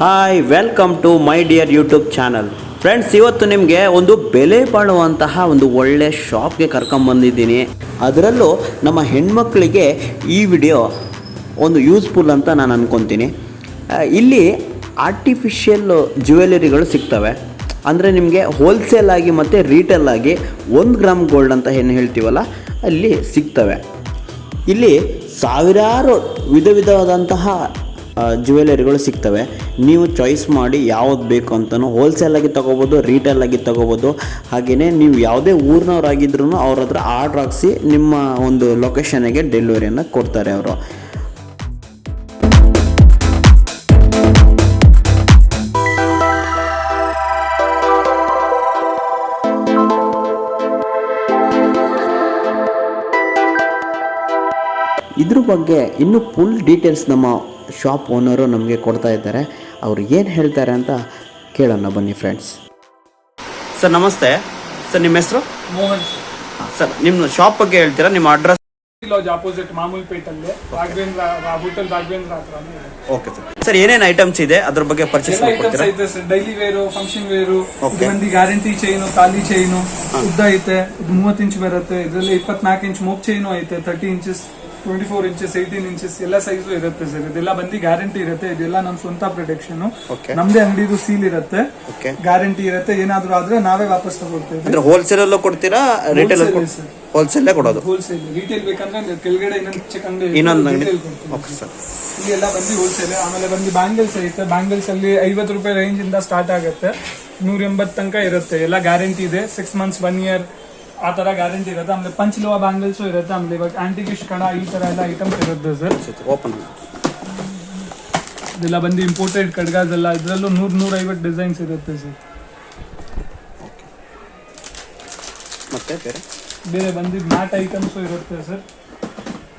Hi welcome to my dear YouTube channel friends ಇವತ್ತು ನಿಮಗೆ ಒಂದು ಬೆಲೆ ಬಾಳುವಂತಹ ಒಂದು ಒಳ್ಳೆ ಶಾಪ್ಗೆ ಕರ್ಕೊಂಬಂದಿದ್ದೀನಿ ಅದರಲ್ಲೂ ನಮ್ಮ ಹೆಣ್ಮಕ್ಳಿಗೆ ಈ ವಿಡಿಯೋ ಒಂದು ಯೂಸ್ಫುಲ್ ಅಂತ ನಾನು ಅಂದ್ಕೊತೀನಿ ಇಲ್ಲಿ ಆರ್ಟಿಫಿಷಿಯಲ್ ಜ್ಯುವೆಲರಿಗಳು ಸಿಗ್ತವೆ. ಅಂದರೆ ನಿಮಗೆ ಹೋಲ್ಸೇಲ್ ಆಗಿ ಮತ್ತು ರೀಟೇಲ್ ಆಗಿ ಒಂದು ಗ್ರಾಮ್ ಗೋಲ್ಡ್ ಅಂತ ಏನು ಹೇಳ್ತೀವಲ್ಲ, ಅಲ್ಲಿ ಸಿಗ್ತವೆ. ಇಲ್ಲಿ ಸಾವಿರಾರು ವಿಧ ವಿಧವಾದಂತಹ ಜ್ಯುವೆಲರಿಗಳು ಸಿಗ್ತವೆ. ನೀವು ಚಾಯ್ಸ್ ಮಾಡಿ ಯಾವ್ದು ಬೇಕು ಅಂತಲೂ ಹೋಲ್ಸೇಲಾಗಿ ತೊಗೋಬೋದು ಆಗಿ ತೊಗೋಬೋದು. ಹಾಗೆಯೇ ನೀವು ಯಾವುದೇ ಊರಿನವರಾಗಿದ್ರೂ ಅವ್ರ ಹತ್ರ ಆರ್ಡ್ರ್ ಹಾಕ್ಸಿ ನಿಮ್ಮ ಒಂದು ಲೊಕೇಶನ್ಗೆ ಡೆಲಿವರಿಯನ್ನು ಕೊಡ್ತಾರೆ ಅವರು. ಇದ್ರ ಬಗ್ಗೆ ಇನ್ನೂ ಫುಲ್ ಡೀಟೇಲ್ಸ್ ನಮ್ಮ ಶಾಪ್ ಓನರು ನಮಗೆ ಕೊಡ್ತಾ ಇದ್ದಾರೆ. ಅವ್ರು ಏನು ಹೇಳ್ತಾರೆ ಅಂತ ಕೇಳೋಣ ಬನ್ನಿ ಫ್ರೆಂಡ್ಸ್ ಸರ್ ನಮಸ್ತೆ. ಸರ್ ನಿಮ್ಮ ಹೆಸರು? ಮೋಹನ್. ಸರ್ ನಿಮ್ಮ ಶಾಪ್ ಬಗ್ಗೆ ಹೇಳ್ತೀರಾ? ನಿಮ್ಮ ಅಡ್ರೆಸ್ ಲಾಜ್ ಆಪೋಸಿಟ್ ಮಾಮೂಲಿ ಪೇಟಲ್ಲಿ ರಾಘವೇಂದ್ರ ಹೋಟೆಲ್ ರಾಘವೇಂದ್ರ ಹತ್ರನೇ ಇದೆ. ಓಕೆ ಸರ್ ಸರ್ ಏನೇನು ಐಟಮ್ಸ್ ಇದೆ? ಅದ್ರ ಬಗ್ಗೆ ಪರ್ಚೇಸ್ ಎಲ್ಲ ಐಟಮ್ಸ್ ಮಾಡ್ಕೊಡ್ತೀರಾ? ಐತೆ sir daily wear function wear Okay. ಮಂದಿ ಗ್ಯಾರಂಟಿ ಚೈನು ಖಾಲಿ ಚೈನು ಉದ್ದ ಐತೆ ಇದು ಮೂವತ್ತು ಇಂಚ್ ಬರುತ್ತೆ. ಇದರಲ್ಲಿ ಇಪ್ಪತ್ನಾಲ್ಕು ಇಂಚ್ ಮೋಪ್ ಚೈನು ಐತೆ thirty inches twenty four inches eighteen inches ಎಲ್ಲ ಸೈಜು ಇರುತ್ತೆ ಸರ್ ಇದೆಲ್ಲ ಬಂದು ಗ್ಯಾರಂಟಿ ಇರುತ್ತೆ. ಇದೆಲ್ಲ ನಮ್ ಸ್ವಂತ ಪ್ರೊಡಕ್ಷನ್. ನಮ್ದೇ ಅಂಗಡಿದು ಸೀಲ್ ಇರುತ್ತೆ. ಓಕೆ ಗ್ಯಾರಂಟಿ ಇರುತ್ತೆ. ಏನಾದ್ರೂ ಆದ್ರೆ ನಾವೇ ವಾಪಸ್ ತಗೊಳ್ತೇವೆ. ಅಂದ್ರೆ ಹೋಲ್ಸೇಲಲ್ಲೂ ಕೊಡ್ತೀರಾ? Retail wholesale. ಹೋಲ್ಸೇಲೇ ಕೊಡೋದು? ಹೋಲ್ಸೇಲ್ ರಿಟೇಲ್ ಬೇಕಂದ್ರೆ ಕೆಳಗಡೆ ಇನ್ನೊಂದು ಇನ್ನೊಂದು. ಓಕೆ ಸರ್ ಎಲ್ಲ ಬಂದು ಹೋಲ್ಸೇಲ್ ಆಮೇಲೆ ಬಂದು ಬ್ಯಾಂಗಲ್ಸ್ ಐತೆ. ಬ್ಯಾಂಗಲ್ಸ್ ಅಲ್ಲಿ ಐವತ್ತು ರೂಪಾಯಿ ರೇಂಜ್ ಇಂದ ಸ್ಟಾರ್ಟ್ ಆಗುತ್ತೆ. ನೂರ ಎಂಬತ್ತು ತನಕ ಇರುತ್ತೆ. ಎಲ್ಲ ಗ್ಯಾರಂಟಿ ಇದೆ. ಸಿಕ್ಸ್ ಮಂತ್ಸ್ ಒನ್ ಇಯರ್ ಆ ತರ ಗ್ಯಾರಂಟಿ ಇರುತ್ತೆ. ಆಮೇಲೆ ಪಂಚ್ ಪಂಚಲೋಹ ಬ್ಯಾಂಗಲ್ಸ್ ಇರುತ್ತೆ. ಆಮೇಲೆ ಇವಾಗ ಆಂಟಿಕಿಶ್ ಕಡ ಈ ತರ ಎಲ್ಲ ಐಟಮ್ಸ್ ಇರುತ್ತೆ ಸರ್ ಓಪನ್ ಇದೆಲ್ಲ ಬಂದು ಇಂಪೋರ್ಟೆಡ್ ಕಡ್ಗಾಸ್ ಎಲ್ಲ ಇದರಲ್ಲೂ ನೂರ್ ನೂರ ಐವತ್ತು ಡಿಸೈನ್ಸ್ ಇರುತ್ತೆ ಸರ್ ಮತ್ತೆ ಬೇರೆ? ಬೇರೆ ಬಂದು ಮ್ಯಾಟ್ ಐಟಮ್ಸ್ ಇರುತ್ತೆ ಸರ್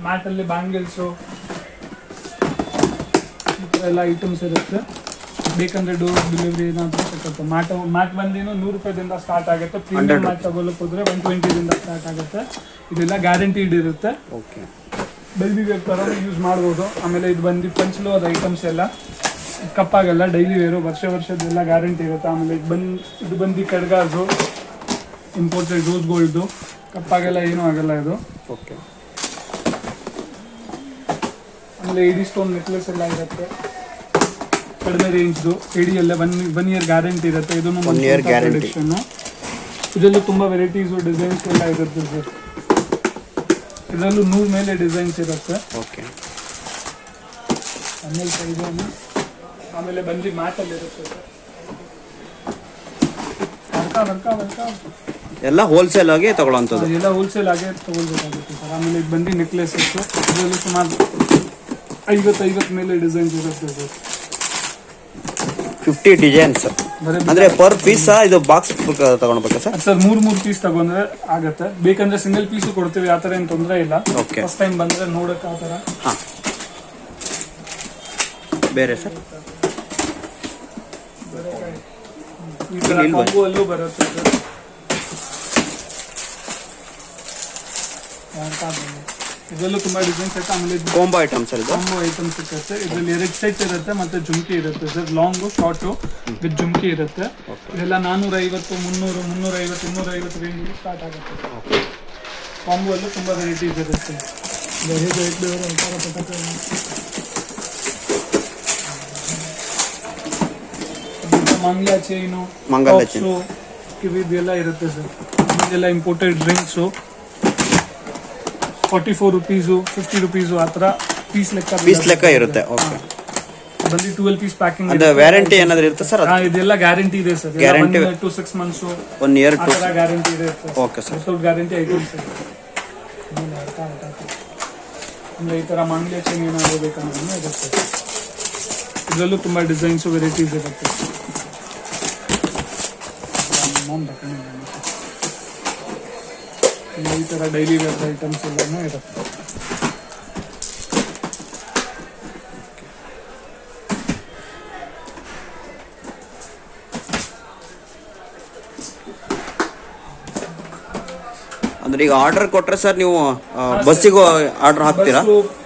ಮ್ಯಾಟ್ ಅಲ್ಲಿ ಬ್ಯಾಂಗಲ್ಸು ಈ ಥರ ಎಲ್ಲ ಐಟಮ್ಸ್ ಇರುತ್ತೆ. ಬೇಕಂದ್ರೆ ಡೋರ್ ಡೆಲಿವರಿ ಏನಾದರೂ ಸಿಗುತ್ತೆ ಮ್ಯಾಟ್ ಮ್ಯಾಟ್ ಬಂದಿನೂ ನೂರು ರೂಪಾಯಿದಿಂದ ಸ್ಟಾರ್ಟ್ ಆಗುತ್ತೆ. ಪ್ರೀಮಿಯಂ ಮ್ಯಾಟ್ ತಗೊಳಕ್ ಹೋದ್ರೆ ಒನ್ ಟ್ವೆಂಟಿದಿಂದ ಸ್ಟಾರ್ಟ್ ಆಗುತ್ತೆ. ಇದೆಲ್ಲ ಗ್ಯಾರಂಟಿಡ್ ಇರುತ್ತೆ. ಓಕೆ ಡೈಲಿ ವೇರ್ ಥರ ಯೂಸ್ ಮಾಡ್ಬೋದು. ಆಮೇಲೆ ಇದು ಬಂದು ಪಂಚಲು ಅದು ಐಟಮ್ಸ್ ಎಲ್ಲ. ಕಪ್ಪಾಗಲ್ಲ ಡೈಲಿ ವೇರು ವರ್ಷ ವರ್ಷದೆಲ್ಲ ಗ್ಯಾರಂಟಿ ಇರುತ್ತೆ. ಆಮೇಲೆ ಇದು ಬಂದು ಇದು ಬಂದು ಕಡ್ಗಾಸು ಇಂಪೋರ್ಟೆಡ್ ರೋಸ್ ಗೋಲ್ಡು ಕಪ್ಪಾಗೆಲ್ಲ ಏನೂ ಆಗಲ್ಲ ಇದು. ಓಕೆ ಆಮೇಲೆ ಇಡೀ ಸ್ಟೋನ್ ನೆಕ್ಲೆಸ್ ಎಲ್ಲ ಇರುತ್ತೆ. ಕಡಿಮೆ ರೇಂಜ್ದು ಏಡಿಯಲ್ಲೇ ಒನ್ ಒನ್ ಇಯರ್ ಗ್ಯಾರಂಟಿ ಇರುತ್ತೆ. ಇದನ್ನು ಒನ್ ಇಯರ್ ಗ್ಯಾರಂಟಿ ಇದರಲ್ಲೂ ತುಂಬ ವೆರೈಟೀಸು ಡಿಸೈನ್ಸ್ ಎಲ್ಲ ಇರುತ್ತೆ ಸರ್ ಇದರಲ್ಲೂ ನೂರು ಮೇಲೆ ಡಿಸೈನ್ಸ್ ಇರುತ್ತೆ. ಓಕೆ ಆಮೇಲೆ ಸೈಜಲ್ಲಿ ಆಮೇಲೆ ಬಂದು ಮ್ಯಾಟಲ್ಲಿ ಇರುತ್ತೆ ಸರ್ ವರ್ಕ ವರ್ಕ ವರ್ಕ ಎಲ್ಲ ಹೋಲ್ಸೇಲ್ ಆಗಿ ತಗೊಳ್ಳೋಂಥದ್ದು? ಎಲ್ಲ ಹೋಲ್ಸೇಲ್ ಆಗಿ ತಗೊಳ್ಬೇಕಾಗುತ್ತೆ ಸರ್ ಆಮೇಲೆ ಇದು ಬಂದು ಇತ್ತು ಇದರಲ್ಲಿ ಸುಮಾರು ಐವತ್ತು ಐವತ್ತು ಮೇಲೆ ಡಿಸೈನ್ಸ್ ಇರುತ್ತೆ ಸರ್ ಫಿಫ್ಟಿ ಡಿಸೈನ್ಸ್ ಅಂದ್ರೆ ಪರ್ ಪೀಸ್ ಇದು ಬಾಕ್ಸ್ ತಗೊಳ್ಬೇಕಾ ಸರ್? ಸರ್ ಮೂರ್ ಮೂರ್ ಪೀಸ್ ತಗೊಂಡ್ರೆ ಆಗತ್ತೆ. ಬೇಕಂದ್ರೆ ಸಿಂಗಲ್ ಪೀಸ್ ಕೊಡ್ತೀವಿ ಆ ಏನು ತೊಂದರೆ ಇಲ್ಲ. ಫಸ್ಟ್ ಟೈಮ್ ಬಂದ್ರೆ ನೋಡಕ್ ಆ ಹಾಂ. ಬೇರೆ ಸರ್? ಈ ಅಲ್ಲೂ ಬರುತ್ತೆ ಸರ್. ಇದರಲ್ಲೂ ತುಂಬಾ ಡಿಸೈನ್ಸ್ ಐತೆ ಆಮೇಲೆ combo item sir combo items ಸಿಕ್ಕತ್ತೆ ಇದರಲ್ಲಿ ಎರಡು ಸೆಟ್ ಇರುತ್ತೆ ಮತ್ತೆ ಜುಮ್ಕಿ ಇರುತ್ತೆ sir long short with jhumki ಇರುತ್ತೆ. ಇದೆಲ್ಲ ನಾನೂರ ಐವತ್ತು ಮುನ್ನೂರು ಮುನ್ನೂರ ಐವತ್ತು ಇನ್ನೂರ ಐವತ್ತು ರೇಂಜ್ ಸ್ಟಾರ್ಟ್ ಆಗುತ್ತೆ ಕಾಂಬೋ ಅಲ್ಲೂ ತುಂಬಾ ವೆರೈಟೀಸ್ ಇರುತ್ತೆ. ಹೇಗೆ ಒಂಥರ ಪಟಾಕಿ ಇದು. ಮಂಗ್ಲ ಚೈನು ಮಂಗಲ ಚೈನು ಕಿವಿದೆಲ್ಲ ಇರುತ್ತೆ ಸರ್ ಇದೆಲ್ಲ imported drinks forty four rupees fifty rupees ಆ ಥರ ಪೀಸ್ ಲೆಕ್ಕ ಪೀಸ್ ಲೆಕ್ಕ ಇರುತ್ತೆ ಓಕೆ ಬಂದು ಟ್ವೆಲ್ ಪೀಸ್ ಪ್ಯಾಕಿಂಗ್ ಅದು ವ್ಯಾರಂಟಿ ಏನಾದ್ರು ಇರುತ್ತೆ ಸರ್? ಇದೆಲ್ಲ ಗ್ಯಾರಂಟಿ ಇದೆ sir. Guarantee to six months one year ಆ ಟು ಥರ ಗ್ಯಾರಂಟಿ ಇದೆ ಸರ್. ಓಕೆ ಸರ್ ಸ್ವಲ್ಪ ಗ್ಯಾರಂಟಿ ಐಟಮ್ಸ್ ಸರ್ ಈ ಥರ ಮಂಗ್ಲೆ ಚೈನ್ ಏನಾದ್ರು ಬೇಕಂದ್ರೆ ಇರುತ್ತೆ ಇದರಲ್ಲೂ ತುಂಬ ಡಿಸೈನ್ಸು ವೆರೈಟೀಸ್ ಇರುತ್ತೆ. mom ಈ ಥರ ಡೈಲಿ ವೇರ್ ಐಟಮ್ಸ್ ಎಲ್ಲನೂ ಇರುತ್ತೆ. ಅಂದ್ರೆ ಈಗ ಆರ್ಡರ್ ಕೊಟ್ರೆ ಸರ್ ನೀವು ಬಸ್ಸಿಗೂ ಆರ್ಡರ್ ಹಾಕ್ತೀರಾ?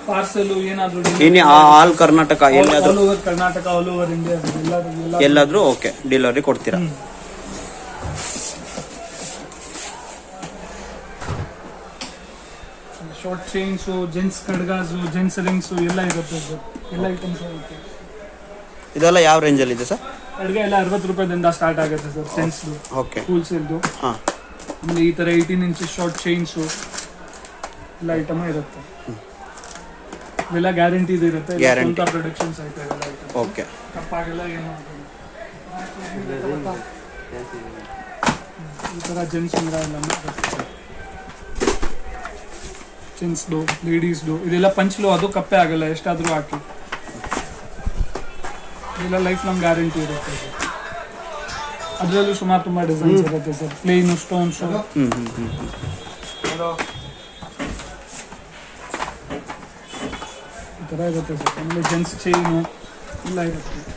ಪಾರ್ಸೆಲ್ ಏನಾದ್ರು ಇನ್ನು ಆಲ್ ಕರ್ನಾಟಕ ಎಲ್ಲಾದ್ರೂ ಕರ್ನಾಟಕ ಆಲ್ ಓವರ್ ಇಂಡಿಯಾ ಎಲ್ಲ ಎಲ್ಲ ಎಲ್ಲಾದ್ರೂ ಓಕೆ ಡೆಲಿವರಿ ಕೊಡ್ತೀರಾ? ಶಾರ್ಟ್ ಚೈನ್ಸು ಜೆಂಟ್ಸ್ ಕಡ್ಗಾಸು ಜೆಂಟ್ಸ್ ರಿಂಗ್ಸು ಎಲ್ಲ ಇರುತ್ತೆ ಸರ್ ಎಲ್ಲ ಐಟಮ್ಸ್ ಇರುತ್ತೆ. ಇದೆಲ್ಲ ಯಾವ ರೇಂಜಲ್ಲಿ ಇದೆ ಸರ್ ಅಡುಗೆ ಎಲ್ಲ ಅರವತ್ತು ರೂಪಾಯಿದಿಂದ ಸ್ಟಾರ್ಟ್ ಆಗುತ್ತೆ ಸರ್ ಸೆನ್ಸ್ದು ಓಕೆ ಕೂಲ್ಸಿಲ್ದು ಹಾಂ. ಆಮೇಲೆ ಈ ಥರ ಏಯ್ಟೀನ್ ಇಂಚಸ್ ಶಾರ್ಟ್ ಚೈನ್ಸು ಎಲ್ಲ ಐಟಮು ಇರುತ್ತೆ. ಎಲ್ಲ ಗ್ಯಾರಂಟಿ ಇರುತ್ತೆ ಗ್ಯಾರಂಟಿ ಪ್ರೊಡಕ್ಷನ್ಸ್ ಐತೆ ಎಲ್ಲ ಐಟಮ್ ಓಕೆ ತಪ್ಪಾಗಲ್ಲ ಏನು ಆಗಲ್ಲ. ಈ ಥರ ಜೆಂಟ್ಸ್ ಅಂದ್ರ ಎಲ್ಲ ಜೆಂಟ್ಸ್ದು ಲೇಡೀಸ್ದು ಇದೆಲ್ಲ ಪಂಚ್ಲು ಅದು ಕಪ್ಪೆ ಆಗಲ್ಲ ಎಷ್ಟಾದರೂ ಹಾಕಿ. ಇದೆಲ್ಲ ಲೈಫ್ ಲಾಂಗ್ ಗ್ಯಾರಂಟಿ ಇರುತ್ತೆ ಸರ್ ಅದರಲ್ಲೂ ಸುಮಾರು ತುಂಬ ಡಿಸೈನ್ಸ್ ಇರುತ್ತೆ ಸರ್. ಪ್ಲೇನು ಸ್ಟೋನ್ಸು ಈ ಥರ ಇರುತ್ತೆ ಸರ್. ಆಮೇಲೆ ಜೆಂಟ್ಸ್ ಚೈನು ಎಲ್ಲ ಇರುತ್ತೆ.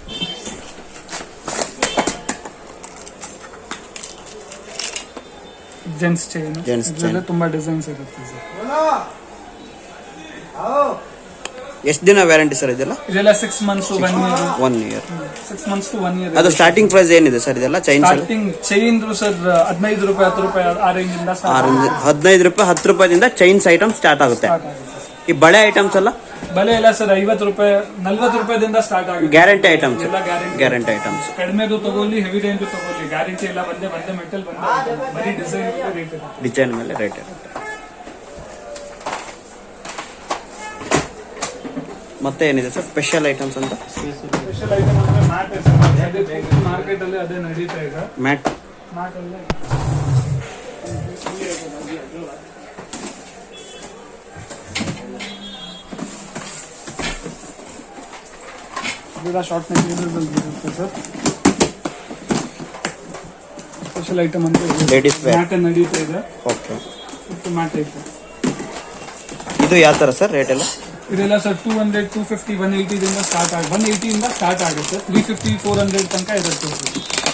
ಜೆಂಟ್ಸ್ ಚೈನ್ Gents ಇದರಲ್ಲೇ ತುಂಬಾ ಡಿಸೈನ್ಸ್ ಇರುತ್ತೆ ಸರ್ ಎಷ್ಟು ದಿನ ವ್ಯಾರಂಟಿ ಸರ್ ಇದೆಲ್ಲ? ಇದೆಲ್ಲ six months one year one year six months to one year ಅದು ಸ್ಟಾರ್ಟಿಂಗ್ ಪ್ರೈಸ್ ಏನಿದೆ ಸರ್ ಇದೆಲ್ಲ? ಚೈನ್ ಸ್ಟಾರ್ಟಿಂಗ್ ಚೈನ್ ಸರ್ ಹದಿನೈದು ರೂಪಾಯಿ ಹತ್ತು ರೂಪಾಯಿ ಆ ರೇಂಜ್ ಇಂದ ಸ್ಟಾರ್ಟ್ ಆರೆಂಜ್ ಹದಿನೈದು ರೂಪಾಯಿ ಹತ್ತು ರೂಪಾಯಿದಿಂದ ಚೈನ್ಸ್ ಐಟಮ್ ಸ್ಟಾರ್ಟ್ ಆಗುತ್ತೆ. ಆಗುತ್ತೆ. ಈ ಬಳೆ ಐಟಮ್ಸ್ ಎಲ್ಲ? ಬಲೆ ಇಲ್ಲ ಸರ್ ಐವತ್ತು ರೂಪಾಯಿ ನಲ್ವತ್ತು ರೂಪಾಯಿದಿಂದ ಸ್ಟಾರ್ಟ್ ಆಗಿ ಗ್ಯಾರಂಟಿ ಐಟಮ್ಸ್ ಎಲ್ಲ ಗ್ಯಾರಂಟಿ ಗ್ಯಾರಂಟಿ ಐಟಮ್ಸ್ ಕಡಿಮೆದು ತಗೊಳ್ಳಿ ಹೆವಿ ರೇಂಜ್ ತಗೊಳ್ಳಿ. ಗ್ಯಾರಂಟಿ ಎಲ್ಲ ಬಂದೇ ಬಂದೇ ಮೆಟಲ್ ಬಂದೇ. ಬರೀ ಡಿಸೈನ್ ರೇಟ್ ಡಿಸೈನ್ ಮೇಲೆ ರೇಟ್ ಇರುತ್ತೆ. ಮತ್ತೆ ಏನಿದೆ ಸರ್? ಸ್ಪೆಷಲ್ ಐಟಮ್ಸ್ ಅಂತ? ಸ್ಪೆಷಲ್ ಐಟಮ್ ಅಂದ್ರೆ ಮ್ಯಾಟ್ ಅದೇ ಮಾರ್ಕೆಟ್ ಅಲ್ಲಿ ಅದೇ ನಡೀತಾ ಇದೆ. ಮ್ಯಾಟ್ ಮ್ಯಾಟ್ ಅಲ್ಲೇ. ಇದೆಲ್ಲ ಶಾರ್ಟ್ ನೆಕ್ ಇರುತ್ತೆ ಸರ್. ಸ್ಪೆಷಲ್ ಐಟಮ್ ಅಂತ ಲೇಡೀಸ್ ವೇರ್ ಮ್ಯಾಟ್ ನಡೀತಾ ಇದೆ. ಓಕೆ ಇದು ಮ್ಯಾಟ್ ಐತೆ. ಇದು ಯಾವ ಥರ ಸರ್ ರೇಟ್ ಎಲ್ಲ? ಇದೆಲ್ಲ sir two hundred two fifty one ಏಯ್ಟಿದಿಂದ start ಆಗಿ ಒನ್ ಏಯ್ಟಿಯಿಂದ ಸ್ಟಾರ್ಟ್ ಆಗುತ್ತೆ ತ್ರೀ ಫಿಫ್ಟಿ ಫೋರ್ ಹಂಡ್ರೆಡ್ ತನಕ ಇರುತ್ತೆ.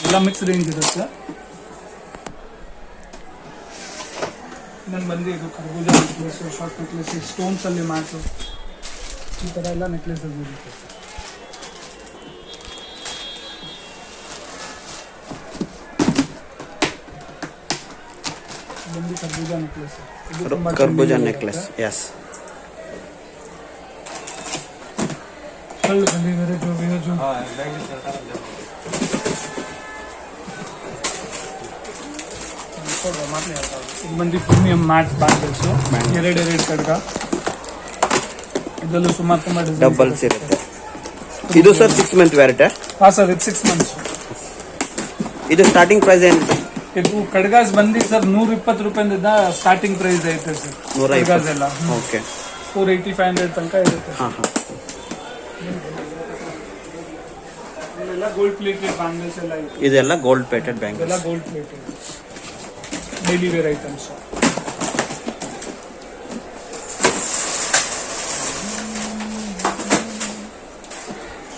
ಎಲ್ಲ ಮಿಕ್ಸ್ ರೇಂಜ್ ಇರುತ್ತೆ ಇನ್ನೊಂದು ಬಂದು ಇದು ಕರ್ಬೂಜ ನೆಕ್ಲೆಸ್ ಶಾರ್ಟ್ ನೆಕ್ಲೆಸ್ ಸ್ಟೋನ್ಸ್ ಅಲ್ಲಿ ಮ್ಯಾಟು ಈ ಥರ ಎಲ್ಲ ನೆಕ್ಲೆಸ್ ಇರುತ್ತೆ ಬಂದು ಕರ್ಬೂಜ ನೆಕ್ಲೆಸ್ ಇದು ತುಂಬಾ ಕರ್ಬೂಜ trending ನೆಕ್ಲೆಸ್ ಇರುತ್ತೆ. ಎಸ್ ಕಳ್ಳು ಬಂದಿದ್ದಾರೆ ಜೋ ಬೇರೆ ಜೋ ಇದು ಬಂದು ಪ್ರೀಮಿಯಂ ಮ್ಯಾಟ್ ಬ್ಯಾಂಗಲ್ಸ್ ಎರಡು ಎರಡು ಕಡ್ಗ ಇದರಲ್ಲೂ ಸುಮಾರು ತುಂಬ ಡಿಸೈನ್ ಡಬಲ್ಸ್ ಇರುತ್ತೆ ಇದು ಸರ್ ಸಿಕ್ಸ್ ಮಂತ್ ವ್ಯಾರಿಟಿ ಹಾಂ ಸರ್ ಇದು ಸಿಕ್ಸ್ ಮಂತ್ಸ್ ಇದು ಸ್ಟಾರ್ಟಿಂಗ್ ಪ್ರೈಸ್ ಏನಿದೆ ಇದು ಕಡ್ಗಾಸ್ ಬಂದು ಸರ್ ನೂರ ಇಪ್ಪತ್ತು ರೂಪಾಯಿಂದ ಸ್ಟಾರ್ಟಿಂಗ್ ಪ್ರೈಸ್ ಐತೆ ಸರ್. ನೂರ ಕಡ್ಗಾಸ್ ಎಲ್ಲ. Okay. Four eighty five hundred ತನಕ ಇರುತ್ತೆ ಹಾಂ ಹಾಂ. ಇಲ್ಲೆಲ್ಲ ಗೋಲ್ಡ್ ಪ್ಲೇಟೆಡ್ ಬ್ಯಾಂಗಲ್ಸ್ ಎಲ್ಲ ಇದೆ. ಇದೆಲ್ಲ ಗೋಲ್ಡ್ ಪ್ಲೇಟೆಡ್ ಇದೆಲ್ಲ bangles gold plated daily wear items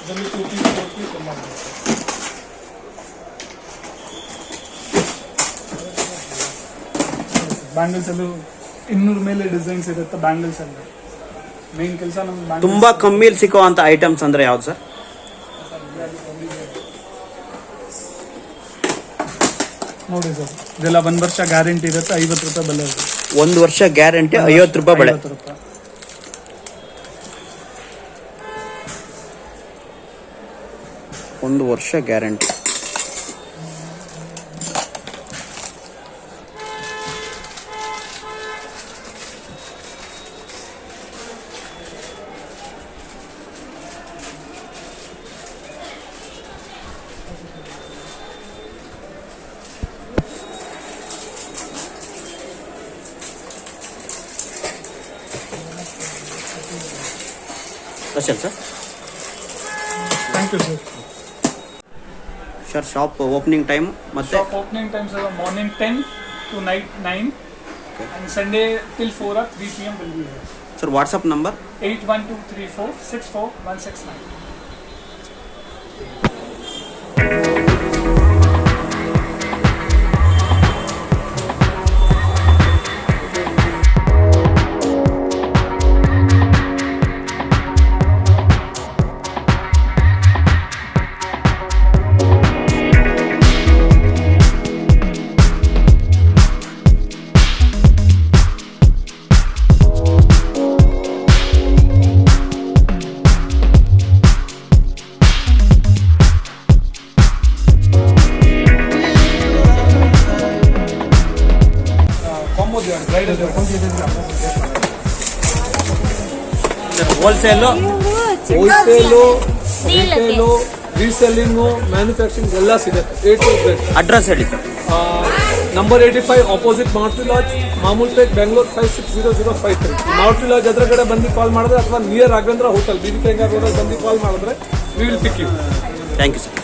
ಇದರಲ್ಲಿ ಟೂ ಪೀಸ್ ಫೋರ್ ಪೀಸ್ ಎಲ್ಲ ಬ್ಯಾಂಗಲ್ಸ್ ಅಲ್ಲೂ ಇನ್ನೂರ ಮೇಲೆ ಡಿಸೈನ್ಸ್ ಇರುತ್ತೆ ಬ್ಯಾಂಗಲ್ಸ್ ಅಲ್ಲಿ ಮೇನ್ ಕೆಲಸ ನಮ್ಗೆ ತುಂಬಾ ಕಮ್ಮಿ ಸಿಕ್ಕುವಂತ ಐಟಮ್ಸ್ ಅಂದ್ರೆ ಯಾವ್ದು ಸರ್? ನೋಡಿ ಸರ್ ಇದೆಲ್ಲ ಒಂದು ವರ್ಷ ಗ್ಯಾರಂಟಿ ಇರುತ್ತೆ ಐವತ್ತು ರೂಪಾಯಿ ಬೆಲೆ ಇದೆ. ಒಂದು ವರ್ಷ ಗ್ಯಾರಂಟಿ ಐವತ್ತು ರೂಪಾಯಿ ಬೆಳೆ ಐವತ್ತು ರೂಪಾಯಿ. ಒಂದು ವರ್ಷ guarantee. Special sir thank you sir sir shop opening time ಮತ್ತೆ shop opening times morning ten to night nine and Sunday till four or three P M will be sir WhatsApp number eight one two three four six four one six nine wholesale wholesale retail reselling manufacturing ಎಲ್ಲ ಸಿಗುತ್ತೆ. Eight to Z address ಹೇಳಿ. Sir number eighty five opposite Marti lodge Mamulpet Bengaluru five six zero zero five three Marti lodge ಎದುರುಗಡೆ ಬಂದು call ಮಾಡಿದ್ರೆ ಅಥವಾ near Raghavendra hotel B V ರೋಡಲ್ಲಿ ಬಂದು call ಮಾಡಿದ್ರೆ we will pick you thank you sir